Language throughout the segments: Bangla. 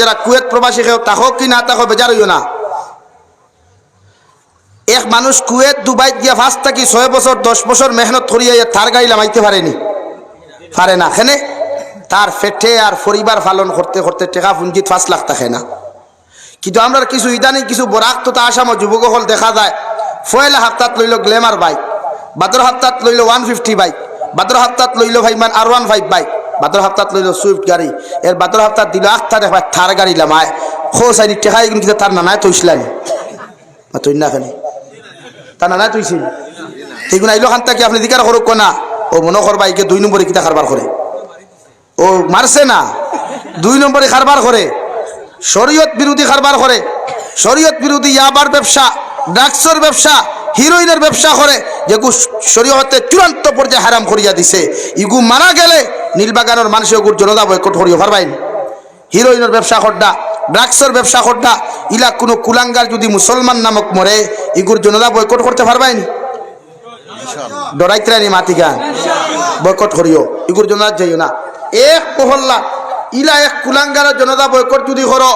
যারা কুয়েত প্রবাসী খেয়েও তাকো কি না তাকো বেজার হইও না। এক মানুষ কুয়েত দুবাই গিয়া ফার্স্ট থাকি ছয় বছর, দশ বছর মেহনত করিয়া তার গাড়ি লামাইতে পারেনি। পারে না খেনে তার ফেটে আর পরিবার পালন করতে করতে টেকা পুঞ্জিত পাঁচ লাখ থাকে না। কিন্তু আমরা কিছু ইদানি কিছু বরাক তো তা আসাম যুবক হল দেখা যায়, ফয়লা হাপ্তাত লইল গ্লেমার বাইক, বাদর হাপ্তাত লইল ওয়ান ফিফটি বাইক, বাদর হাপ্তাত লইল ভাইমান আর ওয়ান ফাইভ বাইক। বাদর হাপ্তাত লইল সুইফট গাড়ি। এর বাদর হাপ্তাত দিল আখতা দেখা থার গাড়ি লামায় খো সাইনি টেকা কিন্তু তার নানায় তৈসলানি তুই না খানি তার নানায় তৈছিল ঠিক না আইলো খান্তা কি আপনি দিকার করুক না ও মনে করবা একে দুই নম্বরে কিতা কারবার করে ও মারছে না? দুই নম্বরে কারবার করে শরীয়ত বিরোধী কারবার করে শরীয়ত বিরোধী ইয়াবার ব্যবসা ড্রাগসের ব্যবসা। হিরোইনের ব্যবসা করে যেগু শরীয়তে চূড়ান্ত পর্যায়ে হারাম করিয়া দিছে। ইগু মারা গেলে নীলবাগানের মানুষ ওগুর জনতা বয়কট করিও, পারবাইন? হিরোইনের ব্যবসা করডা, ড্রাগসের ব্যবসা করডা, ইলা কোনো কুলাঙ্গার যদি মুসলমান নামক মরে, ইগুর জনতা বয়কট করতে পারবাইন? ডরাইতে রানি মাতি গান বয়কট করিও, ইগুর জনতা যাইও না। এক মহল্লা, ইলা এক কুলাঙ্গার জনতা বয়কট যদি করো,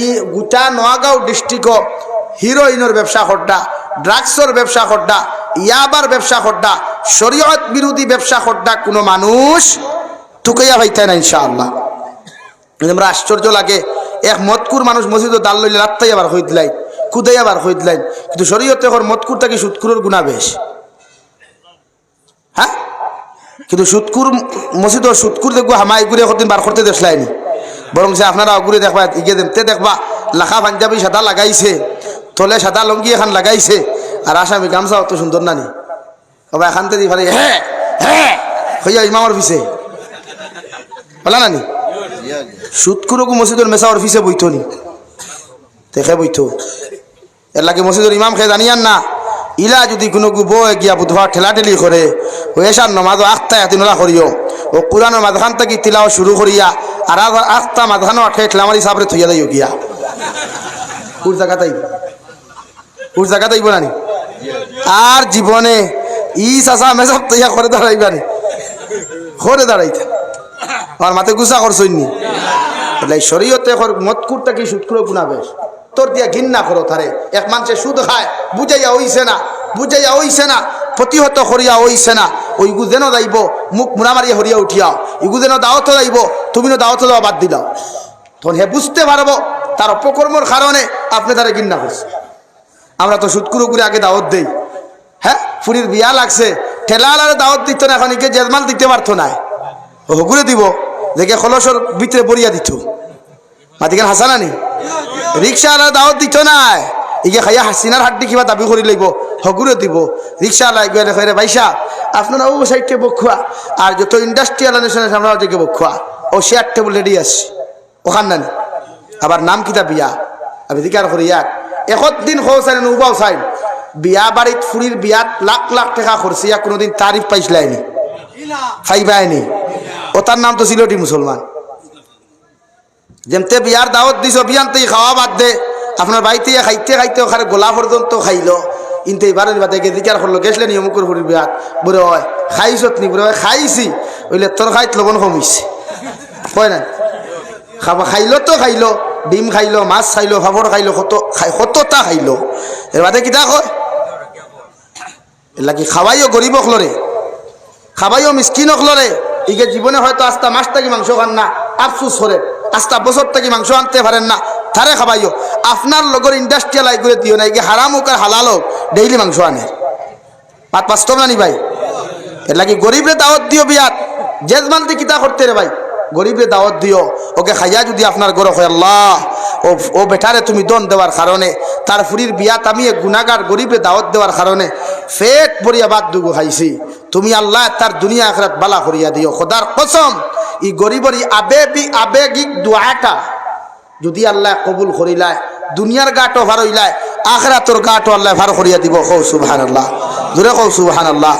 ই গোটা নোয়াগাঁও ডিস্ট্রিক্ট হিরোইনের ব্যবসা করডা ড্রাগসের ব্যবসা করডা ইয়াবার ব্যবসা করডা শরীয়ত বিরোধী ব্যবসা করডা কোনো মানুষ টুকাইয়া ভাইতে না ইনশাআল্লাহ। আমরা আশ্চর্য লাগে, এক মতকুর মানুষ মসজিদ দাল লইলে রাত্তাই আবার হই দিলাই কুদাই আবার হই দিলাই কিন্তু শরীয়তে এখন মতকুর থাকি সুৎকুরের গুণা বেশ? হ্যাঁ? কিন্তু সুৎকুর মসজিদ সুৎকুর দেখব, হামাই ঘুরে কদিন বার করতে দেখলাইনি বরং সে আপনারা ঘুরে দেখবা, ইগে দেন দেখবা, লাখা পাঞ্জাবি সাদা লাগাইছে। তলে সাদা লঙ্গি এখন লাগাইছে। আর আসামি গামছা অত সুন্দর নানি বাবা এখান থেকে ফালে হ্যাঁ হ্যাঁ হইয়া ইমামর পিছে। বলা নানি সুৎকুরকু মসজিদের মেসাওয়ার পিছে বইতো নি। দেখে বইতো। এর লাগে মসজিদের ইমাম খেয়ে জানিয়ান না, ইলা যদি কোনো বই গিয়া বুধবার ঠেলাঠেলি করে ওয়েসার নমাজ আখতা এতিনলা করিও, ও কোরআনের মাঝখান থেকে তিলাও শুরু করিয়া আর আখতা মাঝখানো আঠে ঠেলামারি সাবরে থইয়া দিও গিয়া। কোর জায়গা তাই কোর জায়গা তাইব নানি আর জীবনে ই চাষা মেসব তৈয়া করে দাঁড়াইবানি। করে দাঁড়াইতে। আমার মাথে গুসা করছই নি বলে শরীয়তে মতকুর থাকি সুৎকুর গুণা বেশ তোর দিয়া ঘিন্না করো তারে। এক মানুষে সুদ খায়, বুঝাইয়া হইছে না, বুঝাইয়া হইছে না, প্রতিহত করিয়া হইছে না। ওইগু যেন যাইব মুখ মুড়া মারিয়া হরিয়া উঠিয়াও ইগু যেন দাওয়াত যাইব তুমি দাওয়াত দেওয়া বাদ দিলাও। তখন হে বুঝতে পারব, তার অপকর্মর কারণে আপনি তারে ঘিন্না করছে আমরা তো সুৎকুরো করে আগে দাওয়াত দেই। হ্যাঁ? ফুরির বিয়া লাগছে। ঠেলাল আর দাওয়াত দিত না, এখন ইকে জেজমাল দিতে পারতো না। হগুরে দিব। দেখে খলসর ভিতরে বরিয়া দিত। মাতিকেন হাসানানি? রিক্সা আর দাওয়াত দিত না। ইগে খাইয়া হাসিনার হাড্ডি কিবা দাবি করি লইব। হগুরে দিব। রিক্সা আলা গিয়ে দেখে ভাইসা আপনারা ও সাইডকে বক্ষুয়া আর যত ইন্ডাস্ট্রিয়াল নেশন আছে আমরা ওদিকে বক্ষুয়া ও শেয়ার টেবুল রেডি আছে। ওখান নানি। আবার নাম কিতা বিয়া? আমি দিকার করি এক একত দিন চাই উবাও চাই। বিয়া বাড়িত ফুরির বিয়াত লাখ লাখ টাকা খরচি ইয়া কোনোদিন তারিফ পাইছিলাইনি। ফাইবাইনি ও তার নাম তো সিলটি মুসলমান যেমতে বিয়ার দাওয়াত দিছ, বিয়ানতে খাওয়া বাদ দে। আপনার বাড়িতে খাইতে খাইতে ওখানে গোলা পর্যন্ত খাইলো ইনতে এবার বাদে দিকার করল গেছলে নিয়ম করে ফুরির বিয়াত। বুড়ে হয় খাইছত নি বুড়ে খাইছি। ওইলে তোর খাইত লবণ কমিছে। হয় না খাবা খাইলো তো খাইলো। ডিম খাইলো, মাছ খাইলো ভাপর খাইলো কতটা খাইলো। এর বাদে কিতা কয়? এর লাগি খাওয়াইও গরিব খাবাইও মিসকিন অকলরে ইকে জীবনে হয়তো আস্তা মাস থাকি মাংস খান না আফসুস করে আস্তা বছর থাকি মাংস আনতে পারেন না তারে খাবাইও। আপনার লগর ইন্ডাস্ট্রিয়াল আই করে দিও না ইকে হারাম হোক আর হালাল হোক ডেইলি মাংস আনে। পাত বাস্তব নানি ভাই এর লাগি গরিবরে দাওয়াত দিও বিয়াত, জেজমানতে কিতা করতে রে ভাই। গরিবরে দাওয়াত দিও। ওকে খাইয়া যদি আপনার গরো হয়, আল্লাহ। ও ও বেটারে তুমি দন দেওয়ার কারণে, তার ফুরির বিয়াত আমি এক গুণাগার গরিবরে দাওয়াত দেওয়ার কারণে ফেট বরিয়া বাদ দুগু খাইছি। তুমি আল্লাহ তার দুনিয়া আখরাত বালা করিয়া দিও। খোদার কসম, ই গরিবর ই আবেগি, আবেগিক দোয়াটা যদি আল্লাহ কবুল করিলায়, দুনিয়ার গাটো ভার হইলায়, আখরাতর গাটো আল্লাহ ভার করিয়া দিব। কৌ সুবহান আল্লাহ দূরে কৌ সুবহান আল্লাহ